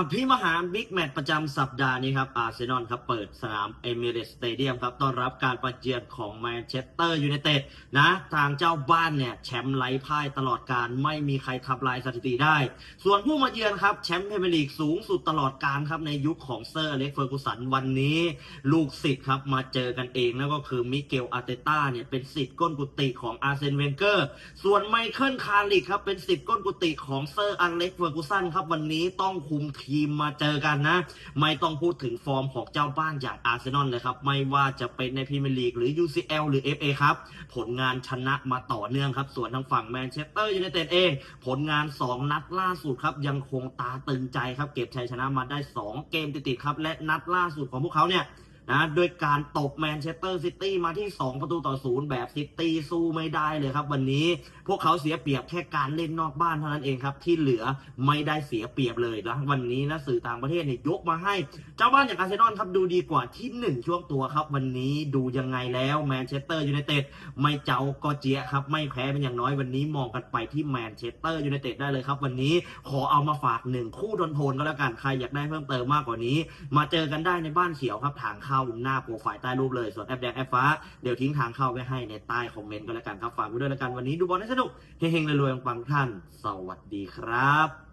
อภิมหาบิ๊กแมตช์ประจำสัปดาห์นี้ครับอาร์เซนอลครับเปิดสนามเอมิเรตสเตเดียมครับต้อนรับการประเยือนของแมนเชสเตอร์ยูไนเต็ดนะทางเจ้าบ้านเนี่ยแชมป์ไร้พ่ายตลอดการไม่มีใครทำลายสถิติได้ ส่วนผู้มาเยือนครับแชมป์พรีเมียร์ลีกสูงสุดตลอดการครับในยุคของเซอร์อเล็กซ์เฟอร์กูสันวันนี้ ลูกศิษย์ครับมาเจอกันเองนั่นก็คือมิเกลอาร์เตต้าเนี่ยเป็นศิษย์ก้นกุฏิของอาร์เซนเวนเกอร์ ส่วนไมเคิลคาริกครับเป็นศิษย์ก้นกุฏิของเซอร์อเล็กซ์เฟอร์กูสันครับวันนี้ต้องคุมทีมมาเจอกันนะ ไม่ต้องพูดถึงฟอร์มของเจ้าบ้านอย่างอาร์เซนอลเลยครับ ไม่ว่าจะเป็นในพรีเมียร์ลีกหรือ UCL หรือ FA ครับ ผลงานชนะมาต่อเนื่องครับ ส่วนทางฝั่งแมนเชสเตอร์ยูไนเต็ดเอง ผลงาน 2 นัดล่าสุดครับ ยังคงตาตึงใจครับ เก็บชัยชนะมาได้ 2 เกมติดๆครับ และนัดล่าสุดของพวกเขาเนี่ย นะโดยการตบแมนเชสเตอร์ซิตี้มาที่ 2 ประตูต่อศูนย์แบบซิตี้สู้ไม่ได้เลยครับ วันนี้พวกเขาเสียเปรียบแค่การเล่นนอกบ้านเท่านั้นเองครับ ที่เหลือไม่ได้เสียเปรียบเลยนะวันนี้นะสื่อต่างประเทศเนี่ยยกมาให้ เจ้าบ้านอย่างอาร์เซนอลครับดูดีกว่าที่ 1 ช่วงตัวครับ วันนี้ดูยังไงแล้วแมนเชสเตอร์ยูไนเต็ดไม่เจ้าก็เจียครับ ไม่แพ้เป็นอย่างน้อยวันนี้มองกันไปที่แมนเชสเตอร์ยูไนเต็ดได้เลยครับ วันนี้ขอเอามาฝากหนึ่งคู่โดนโทนก็แล้วกันใครอยากได้เพิ่มเติมมากกว่านี้ มาเจอกันได้ในบ้านเขียวครับทางเข้าหน้าโปรไฟล์ใต้รูปเลย ส่วนแอปแดงแอปฟ้าเดี๋ยวทิ้งทางเข้าไว้ให้ในใต้คอมเมนต์ก็แล้วกันครับฝากไว้ด้วยแล้วกันวันนี้ดูบอลให้สนุกเฮงๆรวยๆปังทุกท่าน สวัสดีครับ